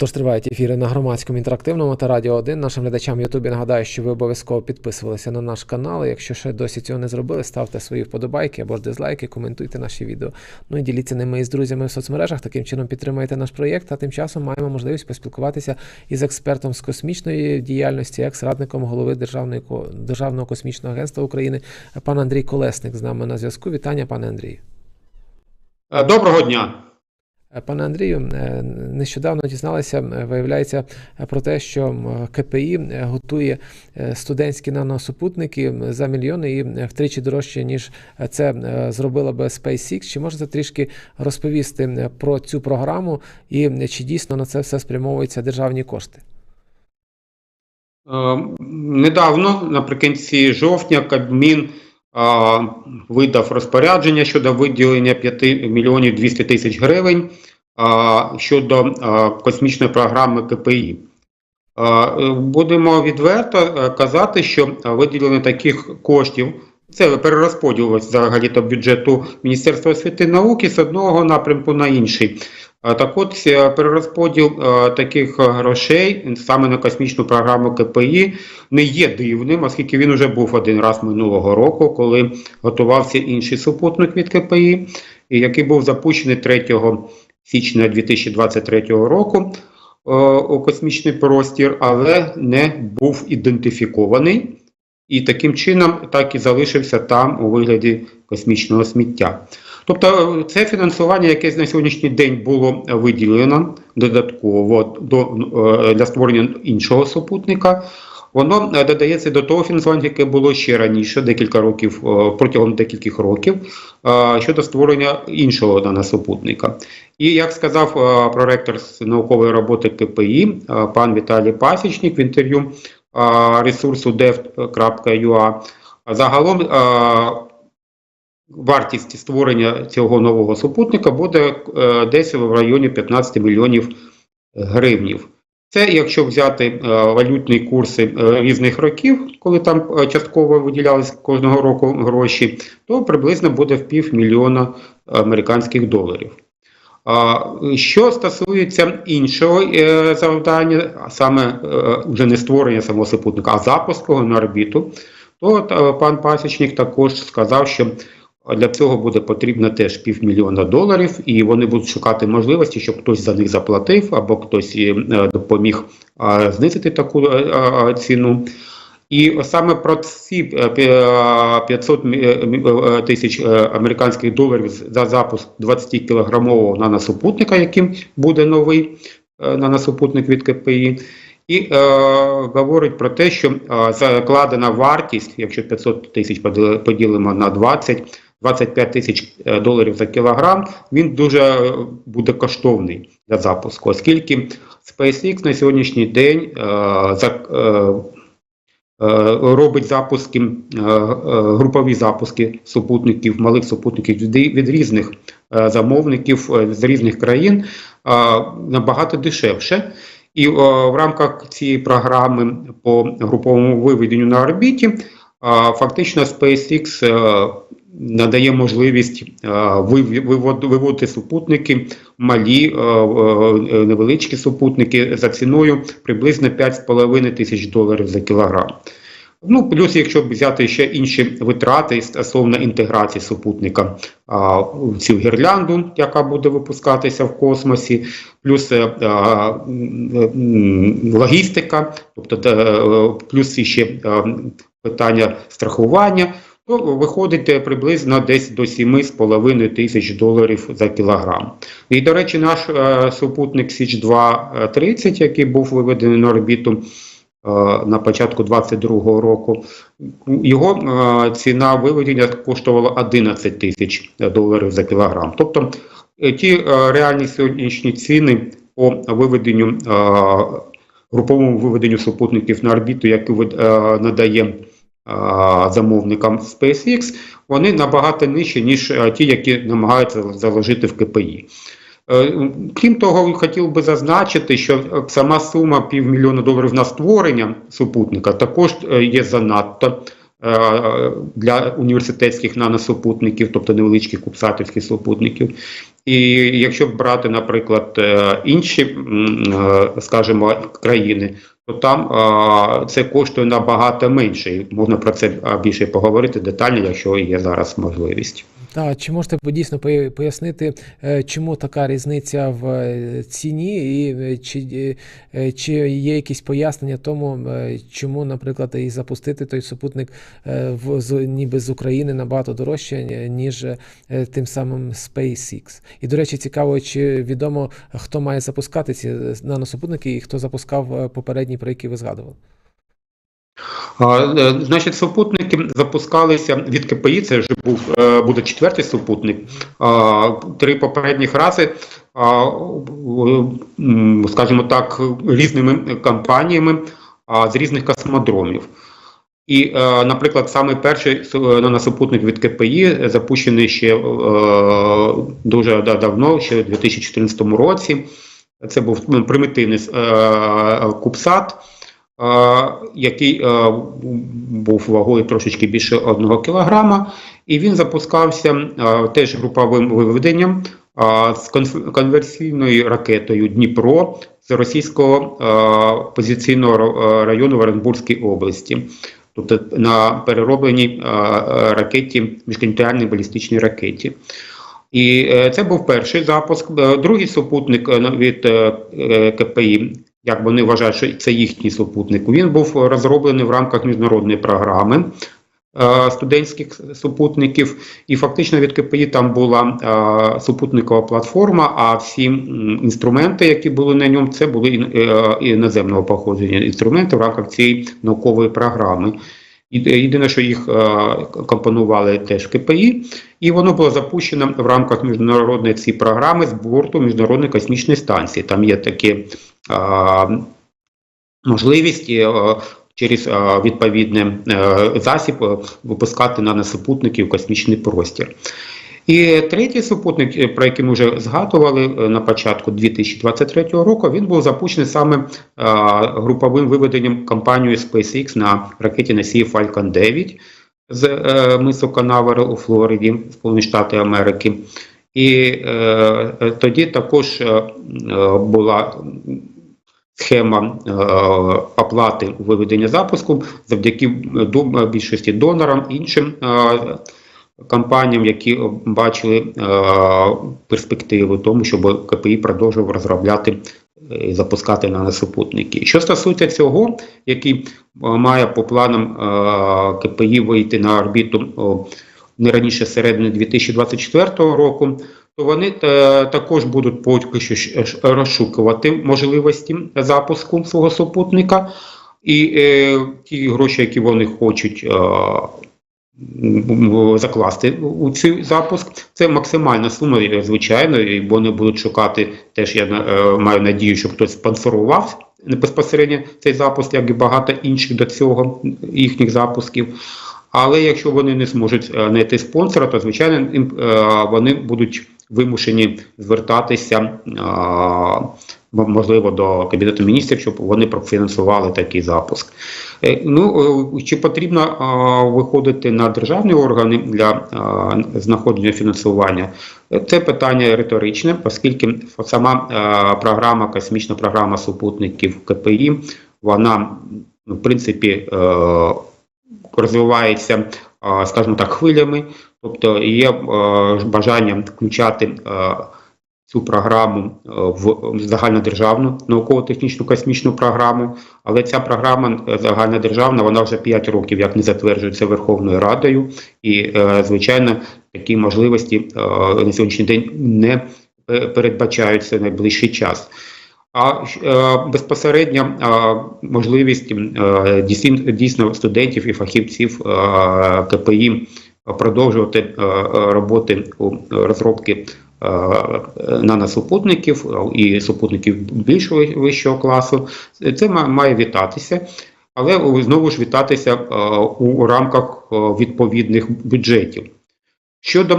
Тож тривають ефіри на громадському інтерактивному та радіо 1. Нашим глядачам в Ютубі нагадаю, що ви обов'язково підписувалися на наш канал. Якщо ще досі цього не зробили, ставте свої вподобайки або ж дизлайки, коментуйте наші відео. Ну і діліться ними із друзями в соцмережах. Таким чином підтримуєте наш проєкт. А тим часом маємо можливість поспілкуватися із експертом з космічної діяльності, екс-радником голови Державної Державного космічного агентства України, пан Андрій Колесник з нами на зв'язку. Вітання, пане Андрію. Е, Доброго дня. Пане Андрію, е, нещодавно дізналися, е, виявляється е, про те, що КПІ готує студентські наносупутники за мільйони і втричі дорожче, ніж це зробила би SpaceX. Чи можете трішки розповісти про цю програму і чи дійсно на це все спрямовуються державні кошти? Недавно, наприкінці жовтня, Кабмін видав розпорядження щодо виділення 5 мільйонів 200 тисяч гривень щодо космічної програми КПІ. Е, Будемо відверто е, казати, що виділення таких коштів це перерозподіл взагалі-то бюджету Міністерства освіти і науки з одного напрямку на інший. А, Так от е, перерозподіл е, таких е, грошей саме на космічну програму КПІ не є дивним, оскільки він вже був один раз минулого року, коли готувався інший супутник від КПІ, який був запущений 3 січня 2023 року е, у космічний простір, але не був ідентифікований. І таким чином так і залишився там у вигляді космічного сміття. Тобто е, це фінансування, яке на сьогоднішній день було виділено додатково до, е, для створення іншого супутника, воно е, додається до того фінансування, яке було ще раніше, декілька років, протягом декількох років, щодо створення іншого наносупутника. І як сказав проректор з наукової роботи КПІ, пан Віталій Пасічник в інтерв'ю ресурсу dev.ua, загалом вартість створення цього нового супутника буде е, десь в районі 15 мільйонів гривнів. Це якщо взяти е, валютні курси е, різних років, коли там частково виділялись кожного року гроші, то приблизно буде в півмільйона американських доларів. Що стосується іншого завдання, а саме вже не створення самого супутника, а запуску на орбіту, то пан Пасічник також сказав, що для цього буде потрібно теж півмільйона доларів, і вони будуть шукати можливості, щоб хтось за них заплатив або хтось е, допоміг знизити таку е, ціну. І саме про ці е, 500 мі- е, тисяч американських доларів за запуск 20-кілограмового наносупутника, яким буде новий наносупутник від КПІ. І е, говорить про те, що е, закладена вартість, якщо 500 тисяч поділимо на 20, 25 тисяч е, доларів за кілограм, він дуже е, буде коштовний для запуску, оскільки SpaceX на сьогоднішній день е, за, робить запуски, групові запуски супутників, малих супутників від, різних замовників з різних країн набагато дешевше. І в рамках цієї програми по груповому виведенню на орбіті фактично SpaceX надає можливість е, виводити супутники, малі е, е, невеличкі супутники за ціною приблизно 5,5 тисяч доларів за кілограм. Ну, плюс, якщо взяти ще інші витрати стосовно інтеграції супутника а, в цю гірлянду, яка буде випускатися в космосі, плюс а, логістика, тобто плюс ще е, питання страхування, виходить е, приблизно десь до 7,5 тисяч доларів за кілограм. І, до речі, наш е, супутник Січ 2 30 який був виведений на орбіту, е, на початку 22-го року. Його е, ціна виведення коштувала 11 тисяч доларів за кілограм. Тобто е, ті е, реальні сьогоднішні ціни по виведенню е, груповому виведенню супутників на орбіту, вид- е, надає замовникам SpaceX, вони набагато нижчі, ніж е, ті, які намагаються заложити в КПІ. Е, Крім того, хотів би зазначити, що е, сама сума півмільйона доларів на створення супутника також є занадто для університетських наносупутників, тобто невеличких кубсатівських супутників. І якщо брати, наприклад, інші, скажімо, країни, то там а, це коштує набагато менше. І можна про це більше поговорити детально, якщо є зараз можливість. Та чи можете ви дійсно пояснити, е, чому така різниця в е, ціні, і е, чи, чи є якісь пояснення тому, чому, наприклад, і запустити той супутник в з ніби з України набагато дорожче, ніж тим самим SpaceX? І до речі, цікаво, чи відомо хто має запускати ці наносупутники і хто запускав попередні, про які ви згадували? Е, Значить, супутники запускалися від КПІ. Це вже був е, буде четвертий супутник. Три попередніх рази, скажімо так, різними компаніями з різних космодромів. І, е, наприклад, саме перший су- наносупутник від КПІ запущений ще дуже давно, ще у 2014 році. Це був примітивний кубсат, який був вагою трошечки більше 1 кілограма, і він запускався теж груповим виведенням з конверсійною ракетою Дніпро з російського позиційного району в Оренбурзькій області. Тобто на переробленій ракеті, міжконтинентальній балістичній ракеті. І е, це був перший запуск. Е, Другий супутник е, від КПІ, як вони вважають, що це їхній супутник, він був розроблений в рамках міжнародної програми е, студентських супутників. І фактично від КПІ там була е, супутникова платформа, а всі інструменти, які були на ньому, це були е, іноземного походження інструменти в рамках цієї наукової програми. Єдине, що їх компонували теж КПІ, і воно було запущено в рамках міжнародної цієї програми з борту Міжнародної космічної станції. Там є такі можливість е, через е, відповідний е, засіб випускати наносупутники в космічний простір. І третій супутник, про який ми вже згадували на початку 2023 року, він був запущений саме груповим виведенням компанією SpaceX на ракеті носії Falcon 9 з мису Канаверал у Флориді, Сполучені Штати Америки. І е, тоді також е, була схема е, оплати виведення запуску завдяки е, до- більшості донорам, іншим е, компаніям, які бачили е, перспективи тому, щоб КПІ продовжував розробляти е, і запускати наносупутники. Що стосується цього, який е, має по планам е, КПІ вийти на орбіту не раніше середини 2024 року, вони е, також будуть поки що ж розшукувати можливості запуску свого супутника. І е, ті гроші, які вони хочуть е, закласти у цей запуск, це максимальна сума, е, звичайно, і вони будуть шукати теж. Я е, маю надію, що хтось спонсорував безпосередньо цей запуск, як і багато інших до цього їхніх запусків. Але якщо вони не зможуть е, знайти спонсора, то звичайно е, вони будуть вимушені звертатися, можливо, до Кабінету міністрів, щоб вони профінансували такий запуск. Е, Ну, е, чи потрібно виходити на державні органи для знаходження фінансування? Е, Це питання риторичне, оскільки сама програма, космічна програма супутників КПІ, вона, ну, в принципі, розвивається, скажімо так, хвилями, тобто є е, бажання включати е, цю програму е, в загальнодержавну науково-технічну космічну програму, але ця програма загальнодержавна, вона вже 5 років як не затверджується Верховною Радою, і, звичайно, такі можливості на сьогоднішній день не передбачаються в найближчий час. А безпосередньо е, можливість дійсно, студентів і фахівців КПІ продовжувати е, е, роботи у розробки е, наносупутників і супутників більшого вищого класу, це має вітатися. Але знову ж вітатися у рамках відповідних бюджетів. Щодо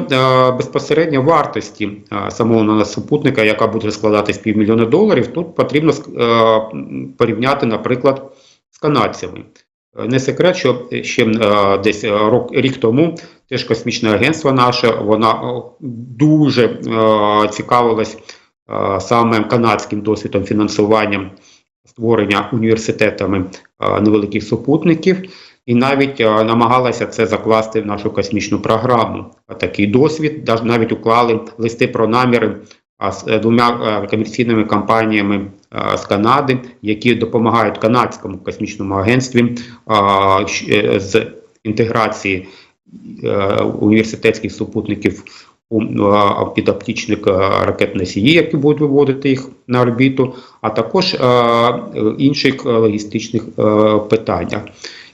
безпосередньо вартості самого наносупутника, яка буде складатись півмільйона доларів, тут потрібно порівняти, наприклад, з канадцями. Не секрет, що ще десь рік тому теж космічне агентство наше, вона е, дуже е, цікавилась е, саме канадським досвідом фінансування створення університетами е, невеликих супутників, і навіть е, намагалася це закласти в нашу космічну програму. Такий досвід навіть уклали листи про наміри з е, двома е, комерційними компаніями е, з Канади, які допомагають канадському космічному агентстві е, з інтеграції е, університетських супутників у е, підоптічних е, ракет-носії, які будуть виводити їх на орбіту, а також е, інших е, логістичних е, питаннях.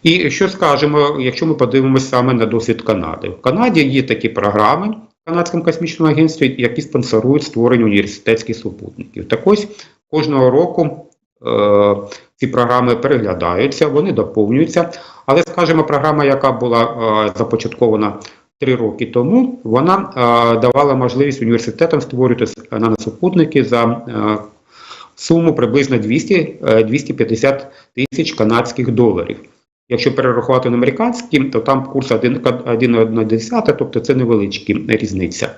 І що скажемо, якщо ми подивимося саме на досвід Канади? В Канаді є такі програми в Канадському космічному агентстві, які спонсорують створення університетських супутників. Так ось кожного року е, ці програми переглядаються, вони доповнюються. Але, скажімо, програма, яка була е, започаткована три роки тому, вона е, давала можливість університетам створювати наносупутники за е, суму приблизно 200, е, 250 тисяч канадських доларів. Якщо перерахувати на американські, то там курс 1,1, тобто це невеличка різниця.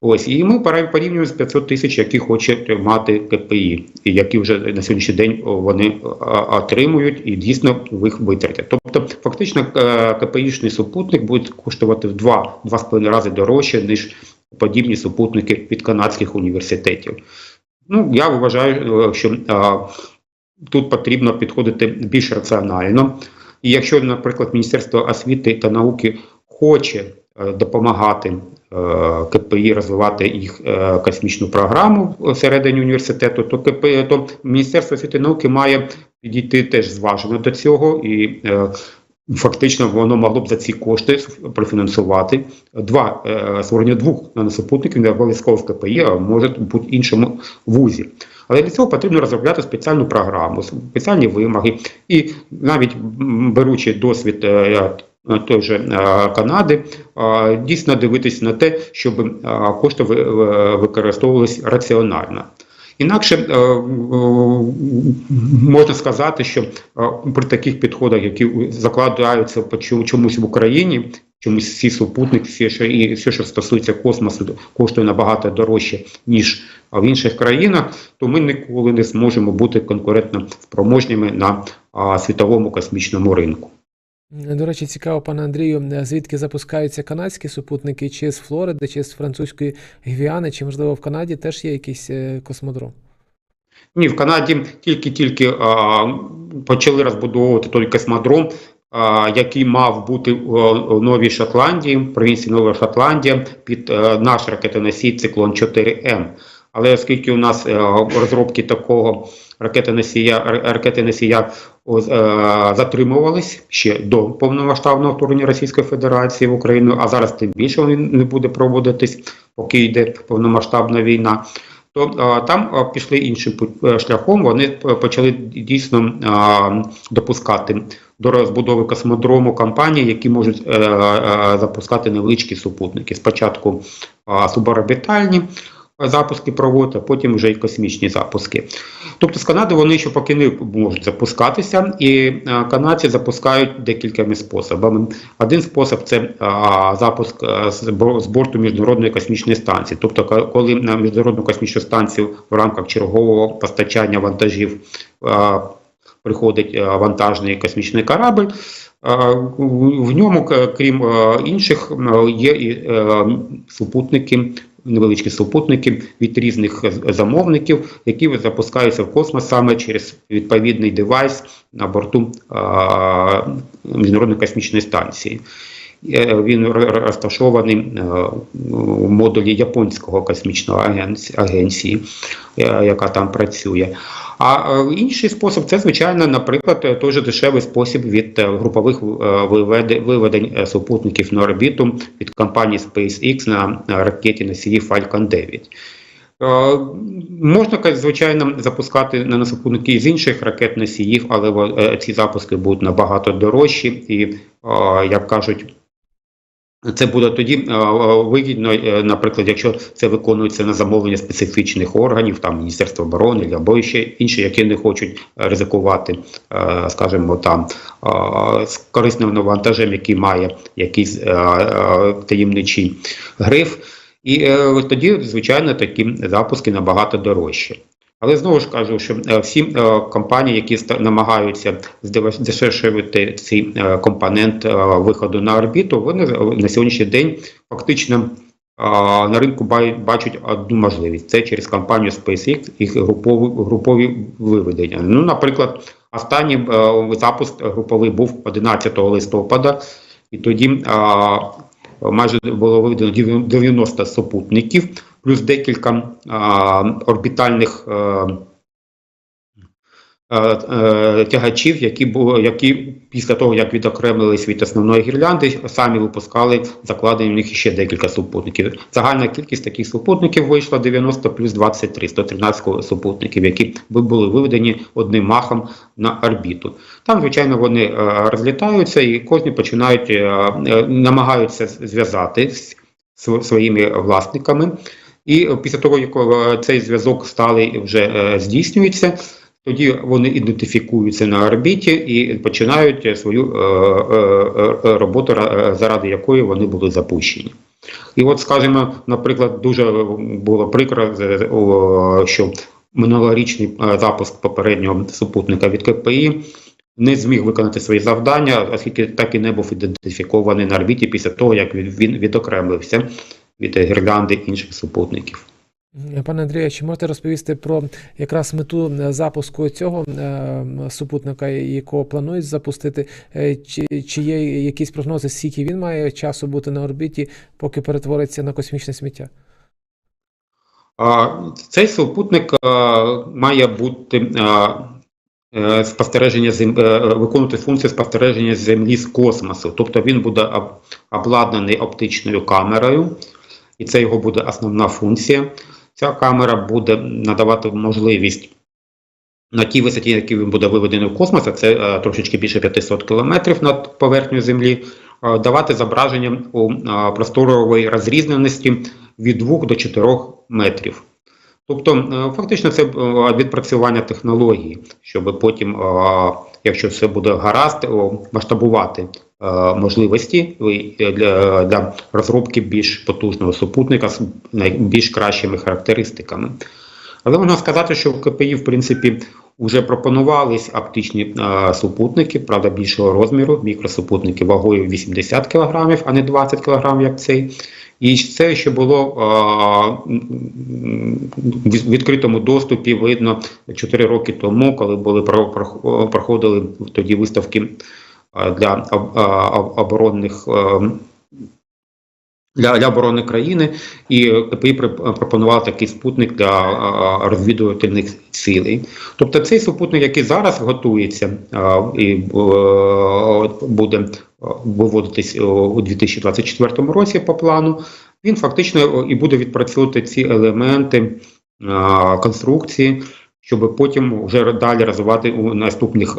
Ось, і ми порівнюємо з 500 тисяч, які хоче мати КПІ, і які вже на сьогоднішній день вони отримують і дійсно в їх витратять. Тобто, фактично, е, КПІшний супутник буде коштувати в 2-2,5 рази дорожче, ніж подібні супутники від канадських університетів. Ну, я вважаю, е, що а, тут потрібно підходити більш раціонально. І якщо, наприклад, Міністерство освіти та науки хоче е, допомагати КПІ розвивати їх е, космічну програму всередині університету, то КПІ, то Міністерство освіти і науки має підійти теж зважено до цього і. е, Фактично воно могло б за ці кошти профінансувати два е, створення двох наносупутників, не обов'язково в КПІ, а може бути іншому вузі. Але для цього потрібно розробляти спеціальну програму, спеціальні вимоги, і навіть беручи досвід е, е, той же е, Канади, е, дійсно дивитись на те, щоб е, кошти ви- ви- використовувалися раціонально. Інакше е, е, можна сказати, що е, при таких підходах, які закладаються по чомусь в Україні, чомусь всі супутники, і все, що стосується космосу, коштує набагато дорожче, ніж в інших країнах, то ми ніколи не зможемо бути конкурентно спроможними на світовому космічному ринку. До речі, цікаво, пане Андрію, звідки запускаються канадські супутники, чи з Флориди, чи з французької Гвіани, чи можливо в Канаді теж є якийсь е, космодром? Ні, в Канаді тільки-тільки почали розбудовувати той космодром, який мав бути у Новій Шотландії, в провінції Нова Шотландія, під е, наш ракетоносій циклон 4М. Але оскільки у нас е, розробки такого ракетоносія, р- ракети-носія о, е, затримувались ще до повномасштабного вторгнення Російської Федерації в Україну, а зараз тим більше вони не буде проводитись, поки йде повномасштабна війна то а, там пішли іншим е, шляхом. Вони почали дійсно допускати до розбудови космодрому компанії, які можуть е, е, запускати невеличкі супутники. Спочатку а, суборбітальні запуски проводити, а потім вже й космічні запуски. Тобто з Канади вони ще поки не можуть запускатися, і е, канадці запускають декількома способами. Один спосіб це запуск е, з борту міжнародної космічної станції. Тобто, коли на міжнародну космічну станцію в рамках чергового постачання вантажів приходить вантажний космічний корабль. в- ньому, крім е, інших, є і е, супутники, невеличкі супутники від різних замовників, які запускаються в космос саме через відповідний девайс на борту Міжнародної космічної станції. Е, Він розташований е, у модулі японського космічного агенції, е, яка там працює. А е, інший спосіб це, звичайно, наприклад, е, той дешевий спосіб від е, групових е, виведень е, супутників на орбіту від компанії SpaceX на ракеті носії Falcon 9. Е, Можна, звичайно, запускати на супутники з інших ракет носіїв, але е, ці запуски будуть набагато дорожчі і, е, як кажуть, Це буде тоді е, е, вигідно, е, наприклад, якщо це виконується на замовлення специфічних органів, там Міністерства оборони або ще інші, які не хочуть ризикувати, скажімо, там з корисним навантажем, який має якийсь таємничий гриф. І тоді, звичайно, такі запуски набагато дорожчі. Але знову ж кажу, що е, всі е, компанії, які намагаються здеш- здешевити цей компонент е, виходу на орбіту, вони на сьогоднішній день фактично на ринку бачать одну можливість: це через компанію SpaceX і групові, групові виведення. Ну, наприклад, останній запуск груповий був 11 листопада, і тоді майже було виведено 90 супутників, плюс декілька а, орбітальних е, е, е, тягачів, які були, які після того, як відокремились від основної гірлянди, самі випускали закладені в них ще декілька супутників. Загальна кількість таких супутників вийшла 90 плюс 23, 113 супутників, які були виведені одним махом на орбіту. Там, звичайно, вони розлітаються і кожні починають е, намагаються зв'язати з своїми власниками. І після того, як е, цей зв'язок сталий вже е, здійснюється, тоді вони ідентифікуються на орбіті і починають свою е, роботу, заради якої вони були запущені. І от, скажімо, наприклад, дуже було прикро, що минулорічний запуск попереднього супутника від КПІ не зміг виконати свої завдання, оскільки так і не був ідентифікований на орбіті після того, як він відокремився від гірлянди інших супутників. Пане Андрію, чи можете розповісти про якраз мету е, запуску цього е, супутника, якого планують запустити? Е, Чи, чи є якісь прогнози, скільки він має часу бути на орбіті, поки перетвориться на космічне сміття? Цей супутник має бути е, спостереження зем... е, виконувати функцію спостереження землі з космосу. Тобто він буде об- обладнаний оптичною камерою, і це його буде основна функція. Ця камера буде надавати можливість на тій висоті, якій він буде виведений в космос, а це е, трошечки більше 500 кілометрів над поверхнею Землі, е, давати зображення у е, просторовій розрізненості від 2 до 4 метрів. Тобто, фактично, це відпрацювання технології, щоб потім, якщо все буде гаразд, масштабувати можливості е, для, для розробки більш потужного супутника з найбільш кращими характеристиками. Але можна сказати, що в КПІ, в принципі, вже пропонувались оптичні е, супутники, правда, більшого розміру, мікросупутники вагою 80 кг, а не 20 кг, як цей. І це ще було е, в відкритому доступі видно 4 роки тому, коли були про- про- проходили тоді виставки е, для об- об- оборонних. е, Для, для оборони країни і КПІ пропонував такий спутник для е, розвідувальних цілей. Тобто цей супутник, який зараз готується е, і буде виводитись у 2024 році по плану, він фактично і буде відпрацьовувати ці елементи конструкції, щоб потім вже далі розвивати у наступних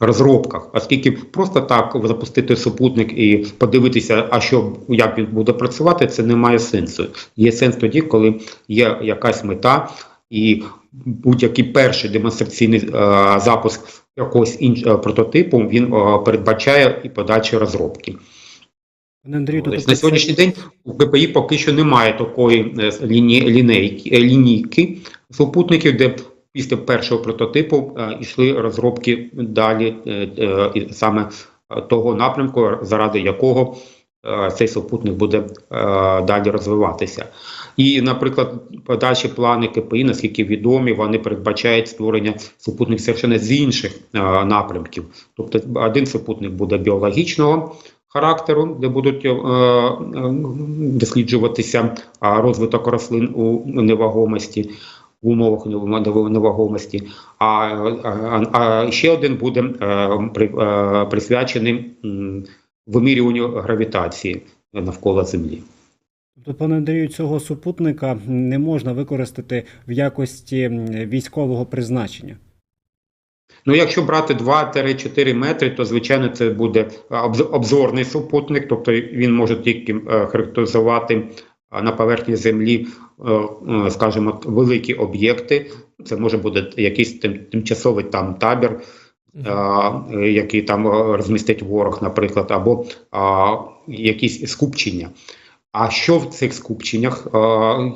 розробках. Оскільки просто так запустити супутник і подивитися, а що як він буде працювати, це не має сенсу. Є сенс тоді, коли є якась мета, і будь-який перший демонстраційний е, запуск якогось іншого прототипу він е, передбачає і подальші розробки. То Тобто тобто на це- сьогоднішній день у КПІ поки що немає такої е, е, лінійки супутників, де після першого прототипу е, йшли розробки далі, е, е, саме того напрямку, заради якого цей супутник буде далі розвиватися. І, наприклад, подальші плани КПІ, наскільки відомі, вони передбачають створення супутників совершенно з інших напрямків. Тобто один супутник буде біологічного характеру, де будуть е, досліджуватися розвиток рослин у невагомості. В умовах нев- невагомості, а, а, а ще один буде е, при, е, присвячений вимірюванню гравітації навколо Землі. Тобто, пане Андрію, цього супутника не можна використати в якості військового призначення. Ну, якщо брати 2-4 метри, то звичайно це буде обзорний супутник, тобто він може тільки е, характеризувати на поверхні землі, е, е, скажімо, великі об'єкти. Це може бути якийсь тим, тимчасовий там табір, а, е, який там розмістить ворог, наприклад, або а, якісь скупчення. А що в цих скупченнях а,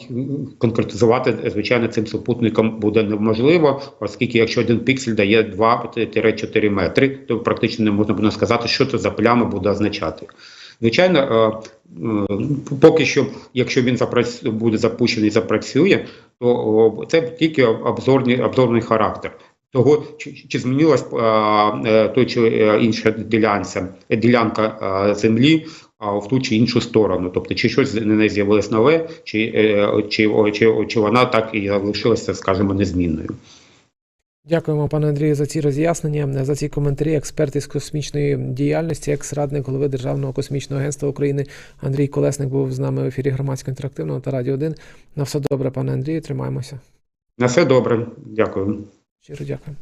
конкретизувати, звичайно, цим супутником буде неможливо, оскільки якщо один піксель дає 2-4 метри, то практично не можна буде сказати, що це за пляма буде означати. Звичайно, е, е, поки що, якщо він буде запущений і запрацює, то це тільки обзорний, обзорний характер. Того, чи, чи змінилась е, той чи інша ділянка е, землі а, в ту чи іншу сторону. Тобто, чи щось неї з'явилось нове, чи, чи, чи, чи вона так і залишилася, скажімо, незмінною. Дякуємо, пане Андрію, за ці роз'яснення, за ці коментарі. Експерт із космічної діяльності, екс радник голови Державного космічного агентства України Андрій Колесник був з нами в ефірі громадсько інтерактивного та радіо 1. На все добре, пане Андрію. Тримаємося. На все добре. Дякую. Щиро дякую.